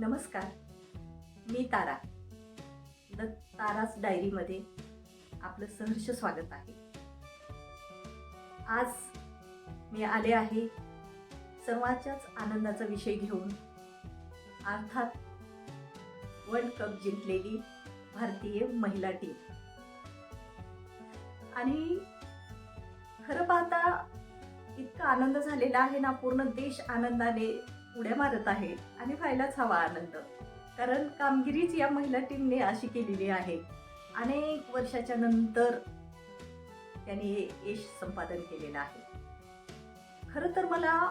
नमस्कार. मी तारा. द तारास डायरीमध्ये आपलं सहर्ष स्वागत आहे. आज मी आले आहे सर्वांच्याच आनंदाचा विषय घेऊन. अर्थात वर्ल्ड कप जिंकलेली भारतीय महिला टीम. आणि खरं पाहता इतका आनंद झालेला आहे ना पूर्ण देश आनंदाने उड्या मारत आहे आणि व्हायलाच हवा आनंद. कारण कामगिरीच या महिला टीमने अशी केलेली आहे. अनेक वर्षाच्या नंतर त्याने हे यश संपादन केलेलं आहे. खरं तर मला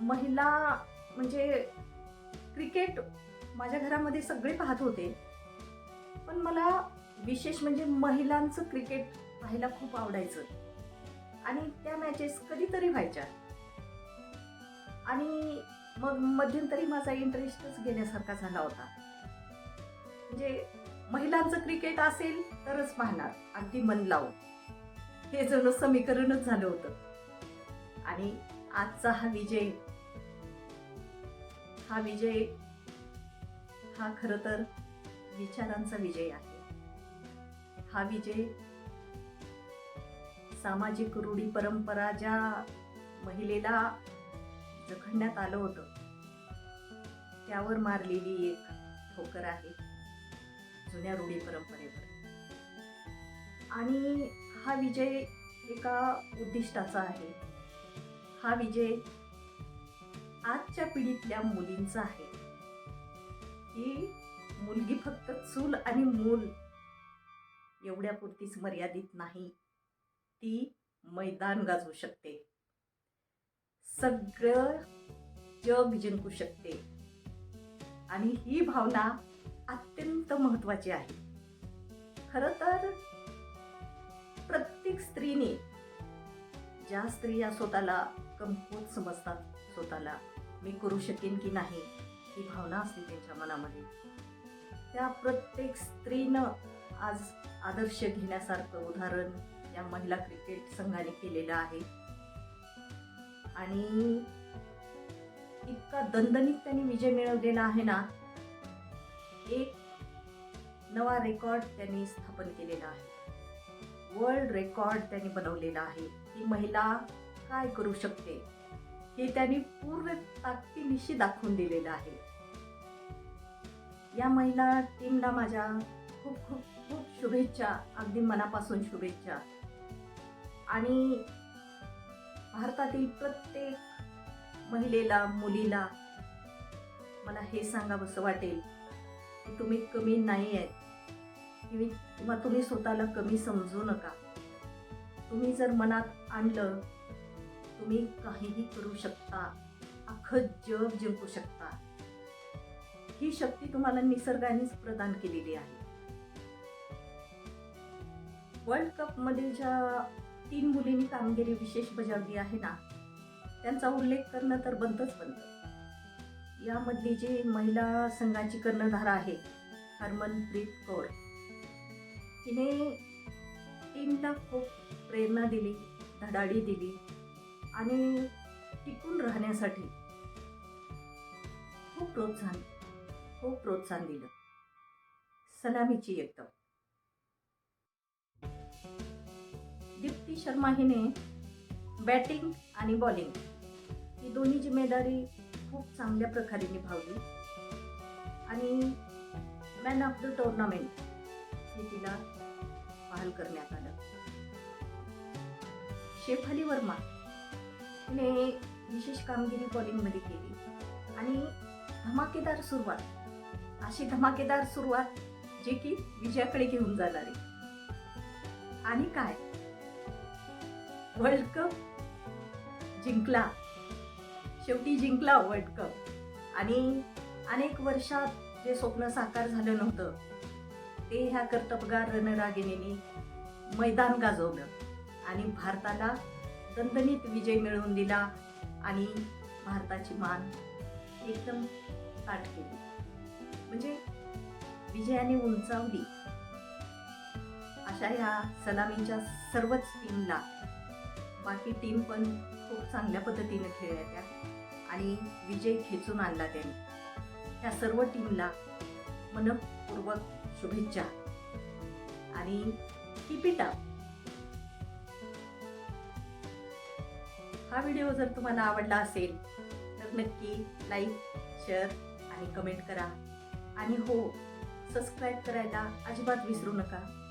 महिला म्हणजे क्रिकेट माझ्या घरामध्ये सगळे पाहत होते. पण मला विशेष म्हणजे महिलांचं क्रिकेट पाहायला खूप आवडायचं. आणि त्या मॅचेस कधीतरी व्हायच्या. आणि मग मध्यंतरी माझा इंटरेस्टच गेल्यासारखा झाला होता. म्हणजे महिलांचं क्रिकेट असेल तरच पाहणार अगदी मन लावून. हे जणू समीकरणच झालं होतं. आणि आजचा हा विजय हा विजय हा खरं तर विचारांचा विजय आहे. हा विजय सामाजिक रूढी परंपरा ज्या महिलेला जखडण्यात आलं होतं. त्यावर मारलेली एक ठोकर आहे. जुन्या रूढी परंपरेवर. आणि हा विजय एका उद्दिष्टाचा आहे. हा विजय आजच्या पिढीतल्या मुलींचा आहे. की मुलगी फक्त चूल आणि मूल एवढ्यापुरतीच मर्यादित नाही. ती मैदान गाजवू शकते. सगळं जग जिंकू शकते. आणि ही भावना अत्यंत महत्वाची आहे. खरं तर प्रत्येक स्त्रीने ज्या स्त्रिया स्वतःला कमकुवत समजतात स्वतःला मी करू शकेन की नाही ही भावना असते त्यांच्या मनामध्ये. त्या प्रत्येक स्त्रीनं आज आदर्श घेण्यासारखं उदाहरण या महिला क्रिकेट संघाने केलेलं आहे. आणि इतका दणदणीत त्यांनी विजय मिळवलेला आहे ना एक नवा रेकॉर्ड त्यांनी स्थापन केलेला आहे. वर्ल्ड रेकॉर्ड त्यांनी बनवलेला आहे. ही महिला काय करू शकते? हे त्यांनी पूर्ण ताकदीनिशी दाखवून दिलेलं आहे. या महिला टीमला माझ्या खूप खूप खूप शुभेच्छा अगदी मनापासून शुभेच्छा. आणि भारतातील प्रत्येक महिलेला मुलीला मला हे सांगावंसं वाटेल की तुम्ही कमी नाही आहेत. किंवा किंवा तुम्ही स्वतःला कमी समजू नका. तुम्ही जर मनात आणलं तुम्ही काहीही करू शकता. अख्खं जग जिंकू शकता. ही शक्ती तुम्हाला निसर्गानेच प्रदान केलेली आहे. वर्ल्ड कपमध्ये ज्या तीन मुलींनी कामगिरी विशेष बजावली आहे ना त्यांचा उल्लेख करणं तर बनतच बनतं. यामधली जी महिला संघाची कर्णधार आहे हरमनप्रीत कौर तिने टीमला खूप प्रेरणा दिली धडाडी दिली आणि टिकून राहण्यासाठी खूप प्रोत्साहन खूप प्रोत्साहन दिलं. सलामीची एकदम रोहित शर्मा हिने बॅटिंग आणि बॉलिंग ही दोन्ही जिम्मेदारी खूप चांगल्या प्रकारे निभावली. आणि मॅन ऑफ द टुर्नामेंट हे तिला बहाल करण्यात आलं. शेफाली वर्मा हिने विशेष कामगिरी बॉलिंगमध्ये केली. आणि धमाकेदार सुरुवात अशी धमाकेदार सुरुवात जे की विजयाकडे घेऊन जाणारी. आणि काय? वर्ल्ड कप जिंकला. शेवटी जिंकला वर्ल्ड कप. आणि अनेक वर्षात जे स्वप्न साकार झालं नव्हतं ते ह्या कर्तबगार रणरागिणीने मैदान गाजवलं. आणि भारताला दणदणीत विजय मिळवून दिला आणि भारताची मान एकदम ताट केली. म्हणजे विजयाने उंचावली. अशा ह्या सलामीच्या सर्वच टीमला बाकी टीम पण खूप चांगल्या पद्धतीनं खेळल्या त्या आणि विजय खेचून आणला त्यांनी. त्या सर्व टीमला मनपूर्वक शुभेच्छा. आणि कीप हा व्हिडिओ जर तुम्हाला आवडला असेल तर नक्की लाईक शेअर आणि कमेंट करा. आणि हो सबस्क्राईब करायला अजिबात विसरू नका.